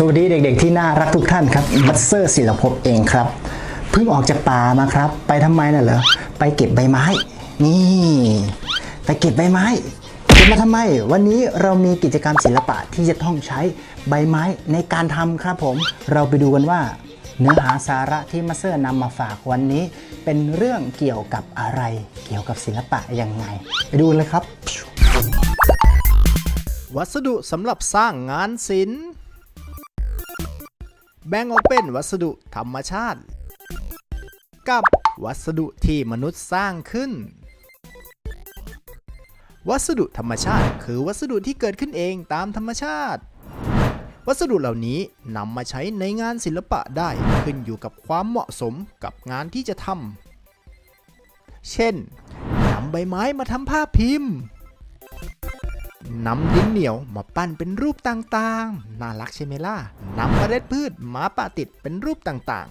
สวัสดีเด็กๆที่น่ารักทุกท่านครับบัสเซอร์ศิลภพเองครับเพิ่งออกจากป่ามาครับ ไปทำไมน่ะเหรอไปเก็บใบไม้ นี่ ไปเก็บใบไม้เก็บมาทำไม วันนี้เรามีกิจกรรมศิลปะที่จะต้องใช้ใบไม้ในการทำครับผม เราไปดูกันว่า เนื้อหาสาระที่มาสเซอร์นำมาฝากวันนี้ เป็นเรื่องเกี่ยวกับอะไร เกี่ยวกับศิลปะยังไง ไปดูเลยครับ วัสดุสำหรับสร้างงานศิลป์ แบ่งออกเป็นวัสดุธรรมชาติ กับวัสดุที่มนุษย์สร้างขึ้น วัสดุธรรมชาติคือวัสดุที่เกิดขึ้นเองตามธรรมชาติ วัสดุเหล่านี้นำมาใช้ในงานศิลปะได้ขึ้นอยู่กับความเหมาะสมกับงานที่จะทำเช่นนำใบไม้มาทำผ้าพิมพ์ นำดินเหนียวมาปั้นเป็นรูปต่างๆ น่ารักใช่ไหมล่ะนำเมล็ดพืชมาปะติดเป็นรูปต่าง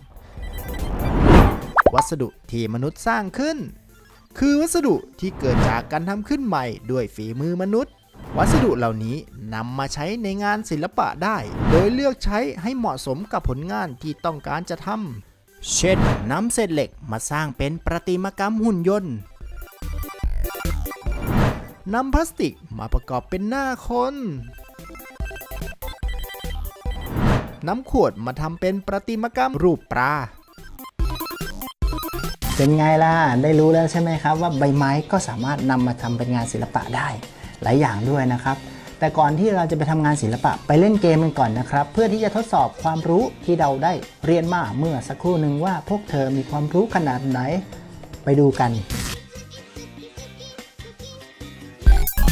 ๆ วัสดุที่มนุษย์สร้างขึ้น คือวัสดุที่เกิดจากการทำขึ้นใหม่ด้วยฝีมือมนุษย์ วัสดุเหล่านี้นำมาใช้ในงานศิลปะได้ โดยเลือกใช้ให้เหมาะสมกับผลงานที่ต้องการจะทำเช่นนำเศษเหล็กมาสร้างเป็นประติมากรรมหุ่นยนต์ นำพลาสติกมาประกอบเป็นหน้าคนนำขวดมาทำเป็นประติมากรรมรูปปลา เป็นไงล่ะ ได้รู้แล้วใช่ไหมครับ ว่าใบไม้ก็สามารถนำมาทำเป็นงานศิลปะได้หลายอย่างด้วยนะครับ แต่ก่อนที่เราจะไปทำงานศิลปะไปเล่นเกมกันก่อนนะครับ เพื่อที่จะทดสอบความรู้ที่เราได้เรียนมาเมื่อสักครู่หนึ่งว่าพวกเธอมีความรู้ขนาดไหน ไปดูกัน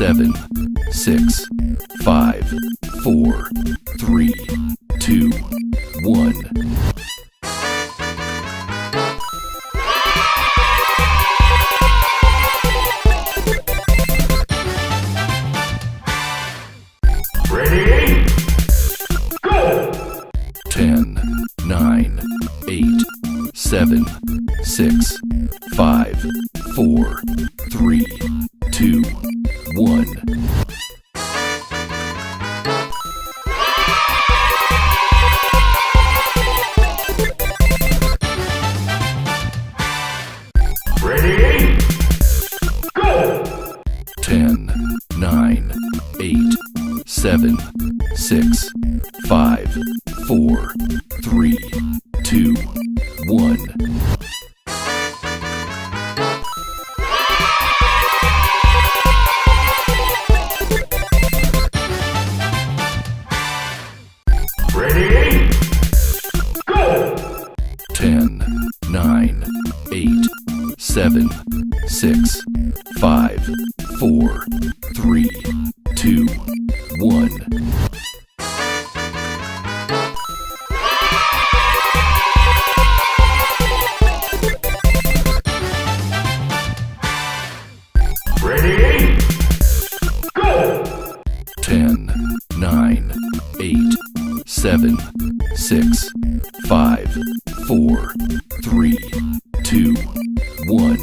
seven, six, five, four, three, two, one. Ten, nine, eight, seven, six, five, four, three, seven, six, five, four, three, two, one. Ten, nine, eight, seven, six, five, four, three, seven, six, five, four, three, two, one.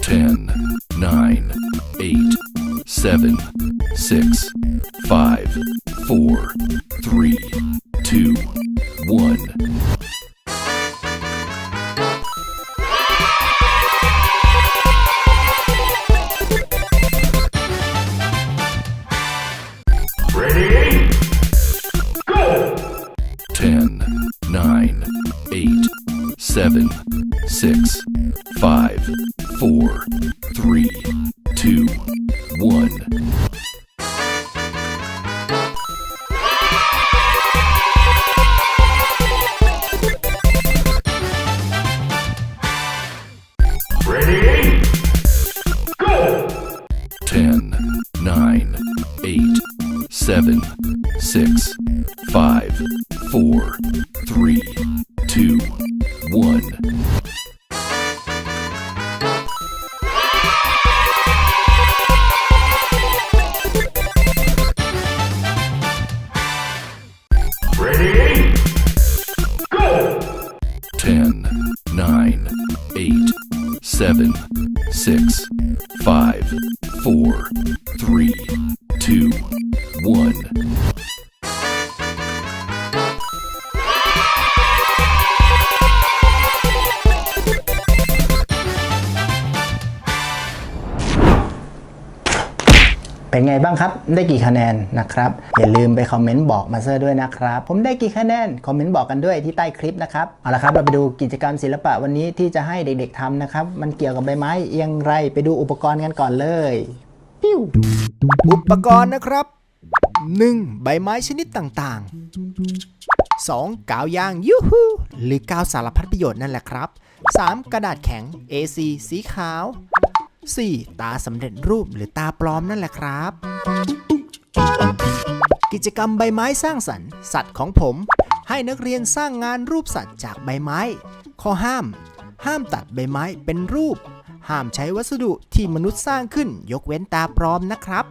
Ten, nine, eight, seven, six, five, six, five, four, three, two, one. Ready? Go! Ten, nine, eight, seven, six, five, four, three, two, one. Nine, eight, seven, six, five, four, three, two, one. เป็นไงบ้างครับ ได้กี่คะแนนนะครับ อย่าลืมไปคอมเมนต์บอกมาเซอร์ด้วยนะครับ ผมได้กี่คะแนน คอมเมนต์บอกกันด้วยที่ใต้คลิปนะครับ เอาละครับ เราไปดูกิจกรรมศิลปะวันนี้ที่จะให้เด็กๆทำนะครับ มันเกี่ยวกับใบไม้เอียงไร ไปดูอุปกรณ์กันก่อนเลย ปิ้ว อุปกรณ์นะครับ 1. ใบไม้ชนิดต่างๆ 2. กาวยางยูฮูหรือกาวสารพัดประโยชน์นั่นแหละครับ 3. กระดาษแข็ง A4 สีขาว 4. ตาสำเร็จรูปหรือตาปลอมนั่นแหละครับ กิจกรรมใบไม้สร้างสรรค์สัตว์ของผม ให้นักเรียนสร้างงานรูปสัตว์จากใบไม้ ข้อห้าม ห้ามตัดใบไม้เป็นรูป ห้ามใช้วัสดุที่มนุษย์สร้างขึ้น ยกเว้นตาปลอมนะครับ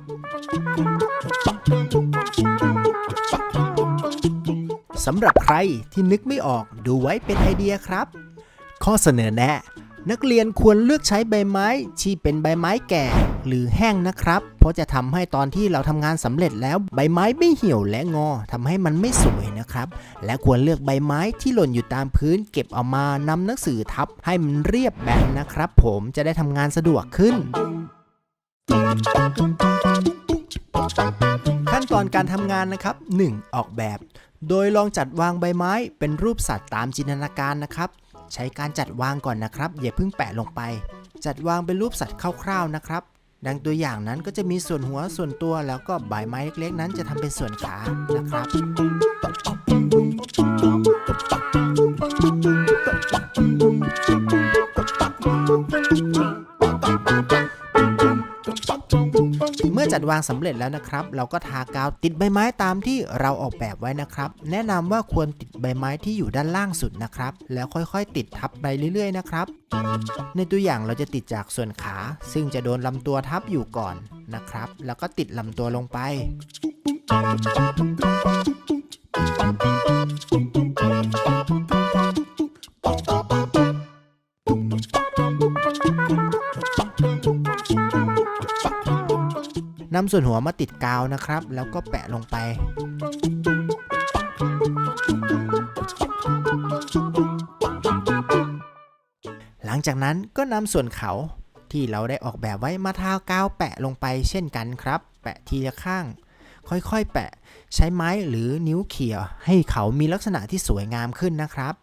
สำหรับใครที่นึกไม่ออกดูไว้เป็นไอเดียครับ ข้อเสนอแนะ นักเรียนควรเลือกใช้ใบไม้ที่เป็นใบไม้แก่ หรือแห้งนะครับ เพราะจะทำให้ตอนที่เราทำงานสำเร็จแล้วใบไม้ไม่เหี่ยวและงอทำให้มันไม่สวยนะครับ และควรเลือกใบไม้ที่หล่นอยู่ตามพื้น เก็บเอามานำหนังสือทับให้มันเรียบแบนนะครับ ผมจะได้ทำงานสะดวกขึ้นขั้นตอนการทำงานนะครับ 1. ออกแบบ โดยลองจัดวางใบไม้เป็นรูปสัตว์ตามจินตนาการนะครับ ใช้การจัดวางก่อนนะครับ อย่าเพิ่งแปะลงไป จัดวางเป็นรูปสัตว์คร่าวๆนะครับ ดังตัวอย่างนั้นก็จะมีส่วนหัวส่วนตัวแล้วก็ใบไม้เล็กๆ นั้นจะทำเป็นส่วนขานะครับ จัดวางสำเร็จแล้วนะครับ เราก็ทากาวติดใบไม้ตามที่เราออกแบบไว้นะครับ แนะนำว่าควรติดใบไม้ที่อยู่ด้านล่างสุดนะครับ แล้วค่อยๆ ติดทับไปเรื่อยๆนะครับ ในตัวอย่างเราจะติดจากส่วนขา ซึ่งจะโดนลำตัวทับอยู่ก่อนนะครับ แล้วก็ติดลำตัวลงไป นำส่วนหัวมาติดกาวนะครับ แล้วก็แปะลงไป หลังจากนั้นก็นำส่วนเขาที่เราได้ออกแบบไว้มาทากาวแปะลงไปเช่นกันครับ แปะทีละข้าง ค่อยๆ แปะ ใช้ไม้หรือนิ้วเขี่ยให้เขามีลักษณะที่สวยงามขึ้นนะครับ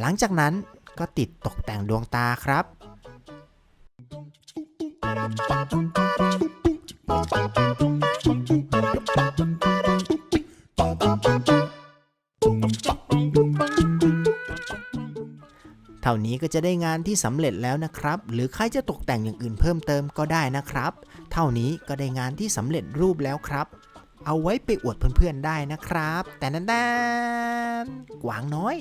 หลังจากนั้นก็ติดตกแต่งดวงตาครับ เท่านี้ก็จะได้งานที่สำเร็จแล้วนะครับ หรือใครจะตกแต่งอย่างอื่นเพิ่มเติมก็ได้นะครับ เท่านี้ก็ได้งานที่สำเร็จรูปแล้วครับ เอาไว้ไปอวดเพื่อนๆได้นะครับ แต่นั้นด้านกวางน้อย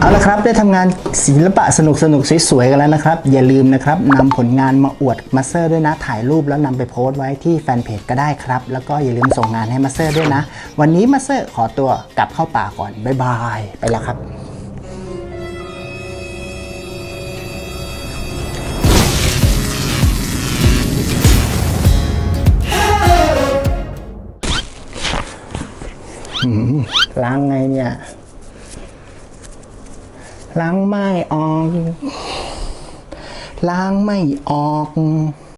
เอาละครับได้ทำงานศิลปะสนุกสนุกสวยๆกันแล้วนะครับ อย่าลืมนะครับนำผลงานมาอวดมาสเตอร์ด้วยนะ ถ่ายรูปแล้วนำไปโพสต์ไว้ที่แฟนเพจก็ได้ครับ แล้วก็อย่าลืมส่งงานให้มาสเตอร์ด้วยนะ วันนี้มาสเตอร์ขอตัวกลับเข้าป่าก่อน บ๊ายบาย ไปแล้วครับ ล้างไงเนี่ย ล้างไม่ออก ล้างไม่ออก